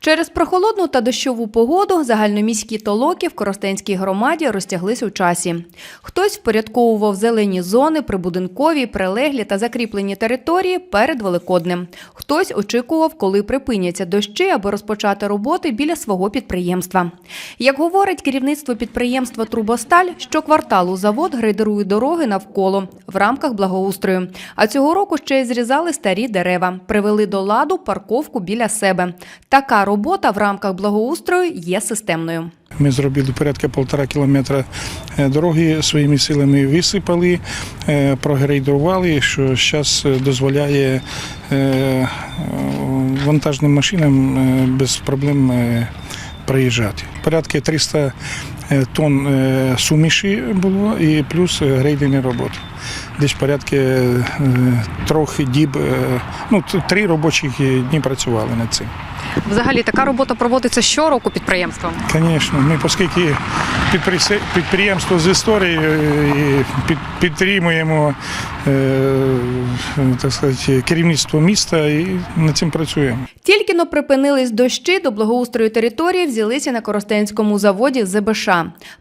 Через прохолодну та дощову погоду загальноміські толоки в Коростенській громаді розтяглись у часі. Хтось впорядковував зелені зони, прибудинкові, прилеглі та закріплені території перед Великоднем. Хтось очікував, коли припиняться дощі, аби розпочати роботи біля свого підприємства. Як говорить керівництво підприємства Трубосталь, щокварталу завод грейдерує дороги навколо в рамках благоустрою. А цього року ще й зрізали старі дерева, привели до ладу парковку біля себе. Така робота в рамках благоустрою є системною. Ми зробили порядка півтора кілометра е, дороги своїми силами висипали, е, прогрейдували, що зараз дозволяє е, вантажним машинам без проблем проїжджати. Порядка 300 тонн суміші було і плюс грейдерні роботи. Десь порядка е, трохи діб, ну, три робочих дні працювали над цим. Взагалі така робота проводиться щороку підприємством. Звісно, ми оскільки підприємство з історії і підтримуємо е, так сказати, керівництво міста і над цим працюємо. Тільки но припинились дощі, до благоустрою території взялися на Коростенському заводі ЗБШ.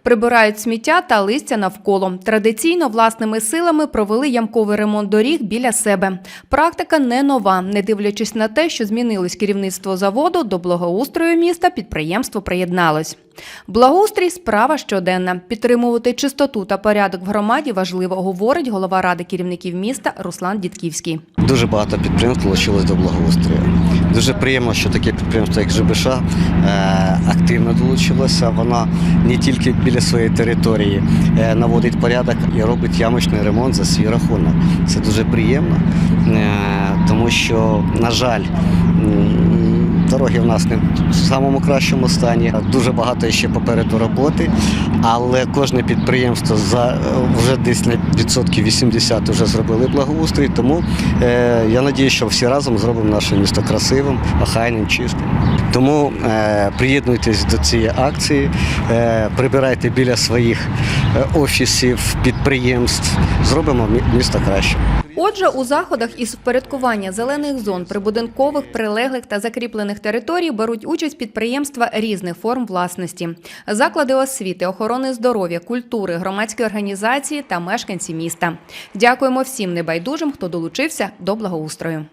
Прибирають сміття та листя навколо. Традиційно власними силами провели ямковий ремонт доріг біля себе. Практика не нова. Не дивлячись на те, що змінилось керівництво заводу, до благоустрою міста підприємство приєдналось. Благоустрій справа щоденна. Підтримувати чистоту та порядок в громаді важливо, говорить голова ради керівників міста Руслан Дідківський. Дуже багато підприємств долучилось до благоустрою. Дуже приємно, що таке підприємство, як ЖБШ, е, активно долучилося. Воно не тільки біля своєї території е, наводить порядок і робить ямочний ремонт за свій рахунок. Це дуже приємно, е, тому що, на жаль, Дороги в нас не в самому кращому стані. Дуже багато ще попереду роботи, але кожне підприємство за е, вже десь на відсотків 80 вже зробили благоустрій. Тому е, я надію, що всі разом зробимо наше місто красивим, охайним, чистим. Тому е, приєднуйтесь до цієї акції, е, прибирайте біля своїх е, офісів, підприємств. Зробимо місто краще. Отже, у заходах із впорядкування зелених зон, прибудинкових, прилеглих та закріплених територій беруть участь підприємства різних форм власності, заклади освіти, охорони здоров'я, культури, громадські організації та мешканці міста. Дякуємо всім небайдужим, хто долучився до благоустрою.